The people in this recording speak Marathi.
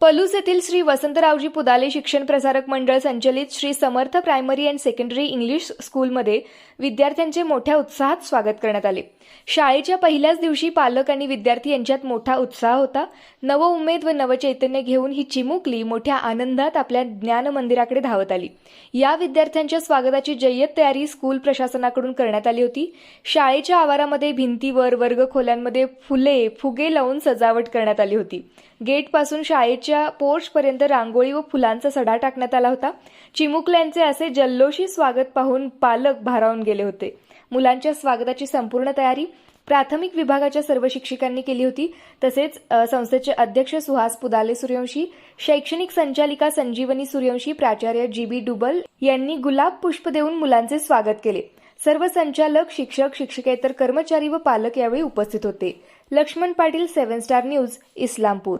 पलूस येथील श्री वसंतरावजी पुदाले शिक्षण प्रसारक मंडळ संचलित Shri Samarth primary and secondary English स्कूलमध्ये विद्यार्थ्यांचे मोठ्या उत्साहात स्वागत करण्यात आले. शाळेच्या पहिल्याच दिवशी पालक आणि विद्यार्थी यांच्यात मोठा उत्साह होता. नव उमेद व नवचैतन्य घेऊन ही चिमुकली मोठ्या आनंदात आपल्या ज्ञान मंदिराकडे धावत आली. या विद्यार्थ्यांच्या स्वागताची जय्यत तयारी स्कूल प्रशासनाकडून करण्यात आली होती. शाळेच्या आवारामध्ये भिंतीवर वर्गखोल्यांमध्ये फुले फुगे लावून सजावट करण्यात आली होती. गेटपासून शाळेची शाळेच्या पोर्चपर्यंत रांगोळी व फुलांचा सडा टाकण्यात आला होता. चिमुकल्यांचे असे जल्लोषी स्वागत पाहून पालक भारावून गेले होते. मुलांच्या स्वागताची संपूर्ण तयारी प्राथमिक विभागाच्या सर्व शिक्षकांनी केली होती. तसेच संस्थेचे अध्यक्ष सुहास पुदाले सूर्यवंशी शैक्षणिक संचालिका संजीवनी सूर्यवंशी प्राचार्य जी बी डुबल यांनी गुलाब पुष्प देऊन मुलांचे स्वागत केले. सर्व संचालक शिक्षक शिक्षकेतर कर्मचारी व पालक यावेळी उपस्थित होते. Laxman Patil seven star news Islampur.